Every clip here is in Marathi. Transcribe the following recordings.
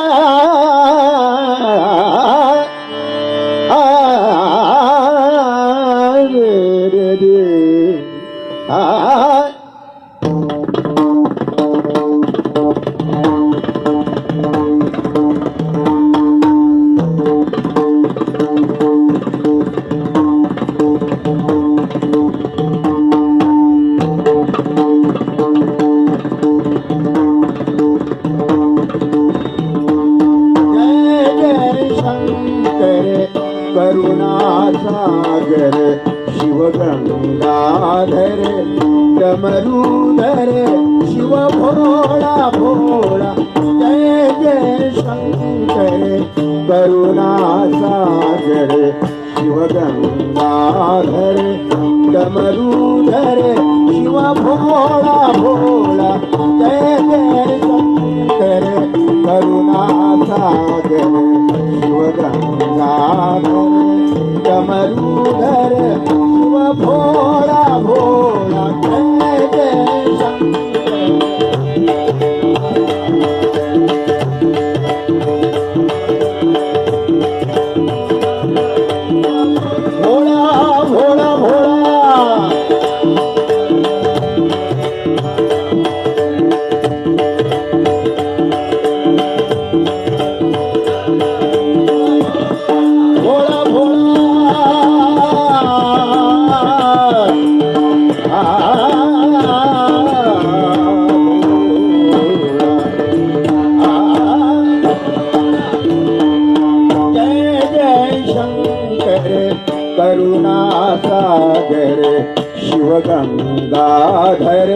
Ah, ah, ah. ሳገር ಶಿವಗಂಗಾಧರ ಡಮರುಧರ ಶಿವ ಭೋಳ ಭೋಳ ಜಯ ಜಯ ಶಂಕರ ಕರುಣಾ ಸಾಗರ ಶಿವಗಂಗಾಧರ ಡಮರುಧರ ಶಿವ ಭೋಳ ಭೋಳ ಜಯ ಜಯ डमरूधर शिव भोळा शिवगंगाधर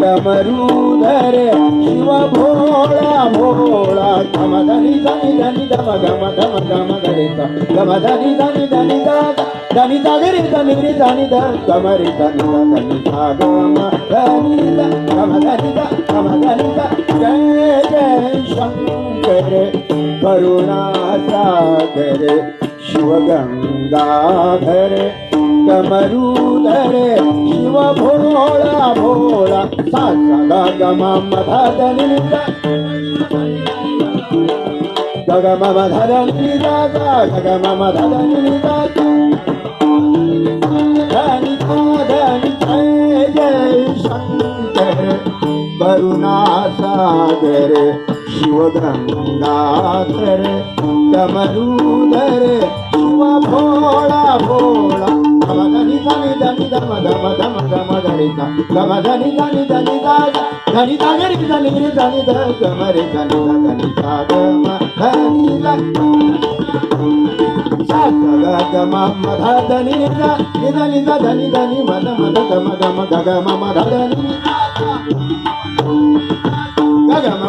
डमरूधर शिव भोळा भोळा धम धनी धनी धनी धम गम धम गम गरे गम धनी धनी धनी धनी धनी दा गरे धनी धनी दा गम धनी धनी सा गम धनी दा गम धनी दा गम धनी जय जय शंकर करुणा करुणासागर शिवगंगाधर डमरूधर शिव भोळा भोळा सा सा ग म म ध ध नि नि ग ग म म ग ग ग म धनि ध धनि जय जय शंकर करुणासागर शिवगंगाधर डमरूधर शिव भोळा भोळा. गम धनि धनि धनि धम धम धम धम धनि ध गम धनि धनि धनि ध धनि ध गरि धनि रि धनि ध गम रे धनि ध धनि ध गम धनि ध सा ग ग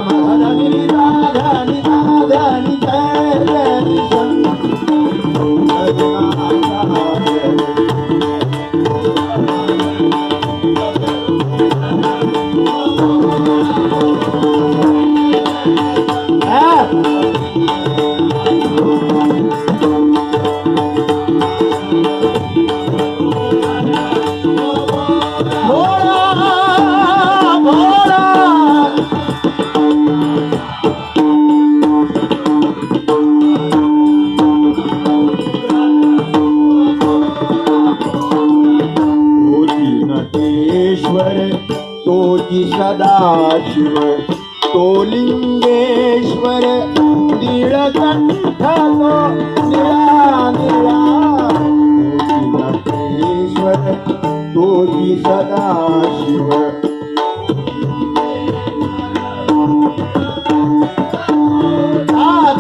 म सदाशिव तो लिंगेश्वर निळकंठ तो निळा निळा तोची नटेश्वर सदाशिव.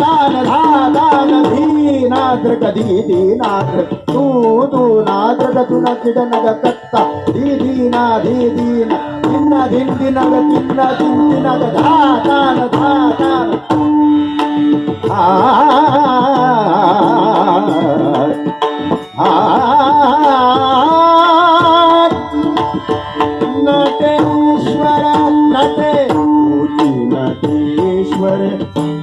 दान धादान धीनाद्र कधी दीनाग्र तू तू नाद्र तुन किड नग कत्ता धी दीना धी दीन धिन्न धिंदी नग तिन्न धिंदी नग धादान धादान आ आ नटेश्वर नटे तोची नटेश्वर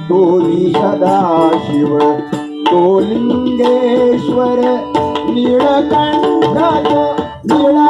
तोची सदाशिव तो लिंगेश्वर निळकंठ तो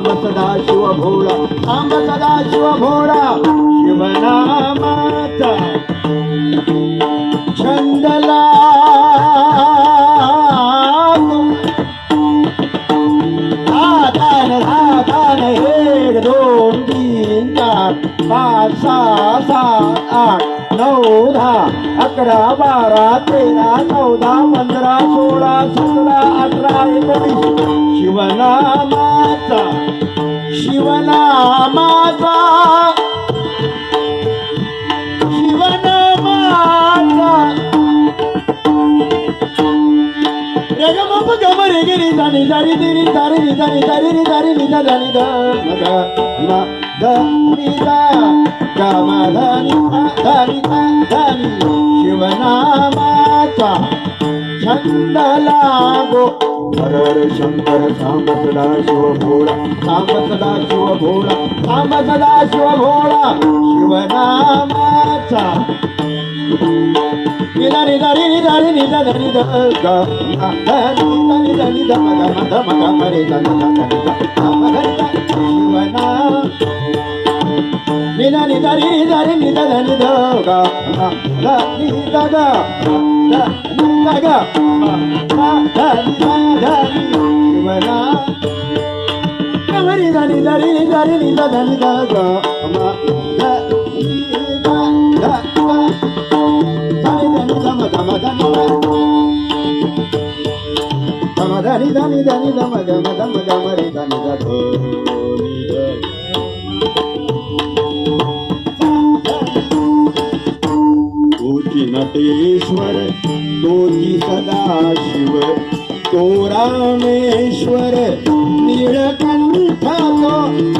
भोळा सदा शिव भोळा सांब सदा शिव भोळा शिवनामाचा छंद लागो धान एक दोन तीन चार पाच सहा सात आठ. चौदा अकरा बारा तेरा चौदा पंधरा सोळा सतरा अठरा एकोणीस. शिवनामाचा शिवनामाचा. गिरी जाणी जारी दिरी दारी निदारी दारी निदारी निदा जाणी दा धनिता गावा धनिता धनिता धनी शिवनामाचा छंद लागो हर शंकर सांब सदा शिव भोळा सांब सदा शिव भोळा सांब सदा शिव भोळा शिवनामाचा निदा निदा निदा निदा निदा निदा गा निदा निदा निदा मगा मगा मरे दा मगा मरे दा मगा ni da ni da ni da ni da da ni da ga da ni da ga da ni da ga da da ni da da ni da ga ni da ni da ni da ni da da ni da ga ma ga ni da da ga da ni da ni da ma da ma da ni da ma da ni da ni da ni da ma da ma da ma da da ni da ga Nateshwar तोची Sadashiv तो रामेश्वर निळकंठ तो